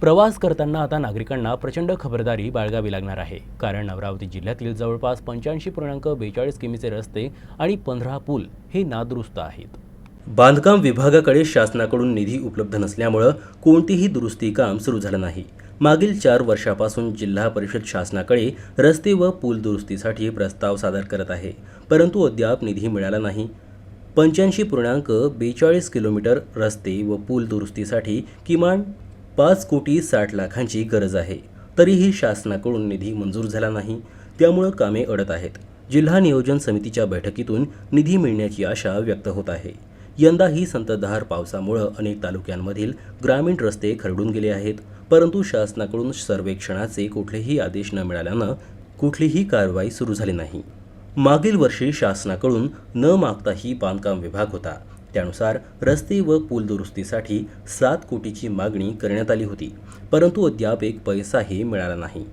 प्रवास करताना आता नागरिकांना प्रचंड खबरदारी बाळगावी लागणार आहे. कारण अमरावती जिल्ह्यातील जवळपास पंच्याऐंशी पूर्णांक बेचाळीस किमीचे रस्ते आणि पंधरा पूल हे नादुरुस्त आहेत. बांधकाम विभागाकडे शासनाकडून निधी उपलब्ध नसल्यामुळं कोणतीही दुरुस्ती काम सुरू झालं नाही. मागील चार वर्षापासून जिल्हा परिषद शासनाकडे रस्ते व पूल दुरुस्तीसाठी प्रस्ताव सादर करत आहे. परंतु अद्याप निधी मिळाला नाही. पंच्याऐंशी पूर्णांक बेचाळीस किलोमीटर रस्ते व पूल दुरुस्तीसाठी किमान पाच कोटी साठ लाखांची गरज आहे. तरीही शासनाकडून निधी मंजूर झाला नाही. त्यामुळं कामे अडत आहेत. जिल्हा नियोजन समितीच्या बैठकीतून निधी मिळण्याची आशा व्यक्त होत आहे. यंदाही संततधार पावसामुळं अनेक तालुक्यांमधील ग्रामीण रस्ते खरडून गेले आहेत. परंतु शासनाकडून सर्वेक्षणाचे कुठलेही आदेश न मिळाल्यानं कुठलीही कारवाई सुरू झाली नाही. मागील वर्षी शासनाकडून न मागताही बांधकाम विभाग होता. त्यानुसार रस्ते व पूल दुरुस्तीसाठी सात कोटीची मागणी करण्यात आली होती परंतु अद्याप एक पैसाही मिळाला नाही.